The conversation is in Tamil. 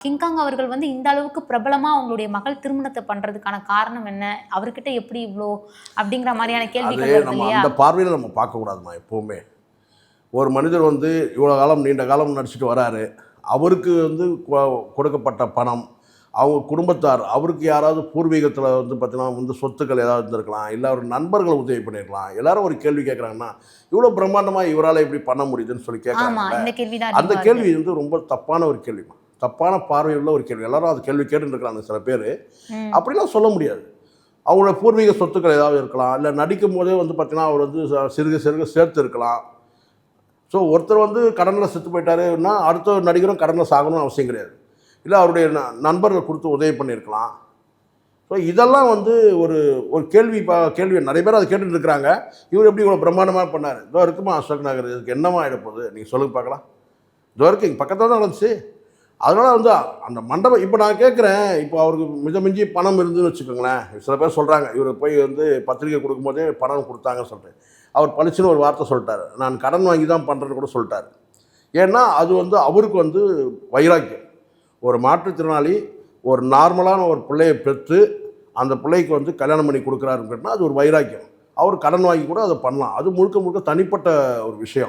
கிங்காங் அவர்கள் வந்து இந்த அளவுக்கு பிரபலமா அவங்களுடைய மகள் திருமணத்தை பண்றதுக்கான காரணம் என்ன? அவர்கிட்ட எப்படி இவ்வளோ அப்படிங்கிற மாதிரியான கேள்விகள் நம்ம அந்த பார்வையில் நம்ம பார்க்கக்கூடாதுமா எப்போவுமே. ஒரு மனிதர் வந்து இவ்வளோ காலம் நீண்ட காலம் நடிச்சிட்டு வராரு. அவருக்கு வந்து கொடுக்கப்பட்ட பணம் அவங்க குடும்பத்தார் அவருக்கு யாராவது பூர்வீகத்தில் வந்து பார்த்தீங்கன்னா வந்து சொத்துக்கள் ஏதாவது இருந்திருக்கலாம் இல்லை அவர் நண்பர்கள் உதவி பண்ணியிருக்கலாம் எல்லாரும் ஒரு கேள்வி கேட்குறாங்கன்னா இவ்வளோ பிரம்மாண்டமாக இவரால் எப்படி பண்ண முடியுதுன்னு சொல்லி கேட்குறாங்க அந்த கேள்வி வந்து ரொம்ப தப்பான ஒரு கேள்விமா தப்பான பார்வையுள்ள ஒரு கேள்வி. எல்லாரும் அது கேள்வி கேட்டுருக்காங்க சில பேர். அப்படிலாம் சொல்ல முடியாது. அவங்களோட பூர்வீக சொத்துக்கள் ஏதாவது இருக்கலாம். இல்லை நடிக்கும் போதே வந்து பார்த்தீங்கன்னா அவர் வந்து சிறுக சிறுக சேர்த்து இருக்கலாம். ஸோ ஒருத்தர் வந்து கடனில் செத்து போயிட்டாருன்னா அடுத்த நடிகரும் கடனில் சாகணும்னு அவசியம் கிடையாது. இல்லை அவருடைய ந- நண்பர்கள் கொடுத்து உதவி பண்ணியிருக்கலாம். ஸோ இதெல்லாம் வந்து ஒரு ஒரு கேள்வி பா கேள்வி நிறைய பேர் அதை கேட்டுட்டு இருக்கிறாங்க. இவர் எப்படி இவ்வளோ பிரம்மாண்டமாக பண்ணார்? இதோ இருக்குமா அசோக் நகர். இதுக்கு என்னமா ஆகிட போகுது? நீங்கள் சொல்லுங்க பார்க்கலாம். இதோ இருக்கு இங்கே பக்கத்தில் தான் நடந்துச்சு. அதனால் வந்து அந்த மண்டபம் இப்போ நான் கேட்குறேன் இப்போ அவருக்கு மித மிஞ்சி பணம் இருந்துன்னு வச்சுக்கோங்களேன். சில பேர் சொல்கிறாங்க இவர் போய் வந்து பத்திரிக்கை கொடுக்கும்போதே பணம் கொடுத்தாங்கன்னு சொல்லிட்டு. அவர் பளிச்சுன்னு ஒரு வார்த்தை சொல்லிட்டார். நான் கடன் வாங்கி தான் பண்ணுறேன்னு கூட சொல்லிட்டாரு. ஏன்னா அது வந்து அவருக்கு வந்து வைராக்கியம். ஒரு மாற்றுத்திறனாளி ஒரு நார்மலான ஒரு பிள்ளையை பெற்று அந்த பிள்ளைக்கு வந்து கல்யாணம் பண்ணி கொடுக்குறாருன்னு கேட்டால் அது ஒரு வைராக்கியம். அவர் கடன் வாங்கி கூட அதை பண்ணலாம். அது முழுக்க முழுக்க தனிப்பட்ட ஒரு விஷயம்.